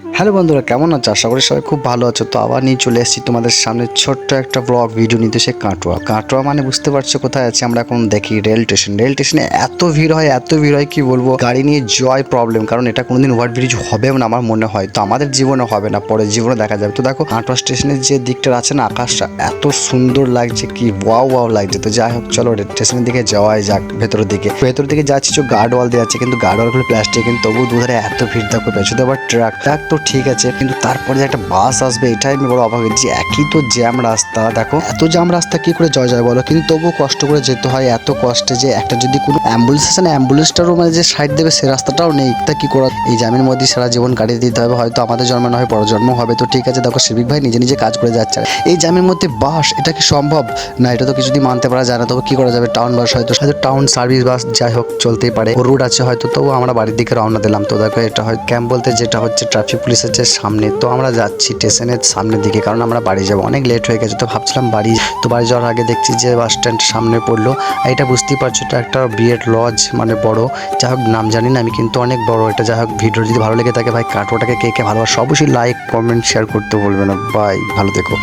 Hello বন্ধুরা, কেমন আছো? আশা করি সবাই খুব ভালো আছো। তো আবার নিয়ে চলে এসেছি তোমাদের সামনে ছোট্ট একটা ব্লগ ভিডিও নিতে, সে কাটোয়া। কাটোয়া মানে বুঝতে পারছ কোথায় আছে, আমরা এখন দেখি রেল স্টেশন রেল স্টেশনে এত ভিড় হয়, এত ভিড় হয়, কি বলব? গাড়ি নিয়ে জয় প্রবলেম কারণ এটা কোনোদিন ওভার ব্রিজ হবেও না আমার মনে হয়। তো আমাদের জীবনে হবে না, পরের জীবনে দেখা যাবে। তো দেখো, কাটোয়া স্টেশনের যে দিকটা আছে না, আকাশটা এত সুন্দর লাগছে, কি ওয়াও ওয়াও লাগছে। তো যাই হোক, চলো রেল স্টেশনের দিকে যাওয়াই যাক, ভেতরের দিকে। ভেতরের দিকে যাচ্ছি গার্ড ওয়াল দেওয়া আছে, কিন্তু গার্ড ওয়ালগুলো প্লাস্টিক কিন্তু তবু দুধারে এত ভিড় দেখো, পেছনে আবার ট্রাক ট্রাক তো ঠিক আছে, কিন্তু তারপরে যে একটা বাস আসবে, এটাই আমি বড় অবাক যে একই তো জ্যাম রাস্তা, দেখো। এত জ্যাম রাস্তা, কি করে জয় জয় বলো? কিন্তু তবুও কষ্ট করে যেতে হয়, এত কষ্টে যে একটা যদি কোনো অ্যাম্বুলেন্স আছে না অ্যাম্বুলেন্সটারও মানে যে সাইড দেবে, সে রাস্তাটাও নেই। তা কি করা? এই জ্যামের মধ্যে সারা জীবন কাটিয়ে দিতে হবে, হয়তো আমাদের জন্ম না হয় পর জন্ম হবে। তো ঠিক আছে, দেখো সিভিক ভাই নিজে নিজে কাজ করে যাচ্ছে। এই জ্যামের মধ্যে বাস, এটা কি সম্ভব? না, এটা তো কিছুদিন মানতে পারা যায় না। তবে কি করা যাবে? টাউন বাস হয়তো হয়তো টাউন সার্ভিস বাস যাই হোক, চলতেই পারে। রুট আছে হয়তো তবু আমরা বাড়ির দিকে রওনা দিলাম। তো দেখো, এটা হয় ক্যাম্প বলতে যেটা হচ্ছে ট্রাফিক পুলিশের যে সামনে। তো আমরা যাচ্ছি স্টেশনের সামনের দিকে, কারণ আমরা বাড়ি যাব। অনেক লেট হয়ে গেছে, তো ভাবছিলাম বাড়ি তো বাড়ি যাওয়ার আগে দেখছি যে বাস স্ট্যান্ড সামনে পড়ল। এটা বুঝতেই পারছ, এটা একটা বিয়ের লজ মানে বড়। যাই হোক, নাম জানি না, আমি কিন্তু অনেক বড় এটা। যাই হোক, ভিডিও যদি ভালো লেগে থাকে, ভাই, কাটোটাকে কে কে ভালোবাসে, অবশ্যই লাইক কমেন্ট শেয়ার করতে বলবে না। বাই ভালো থেকো।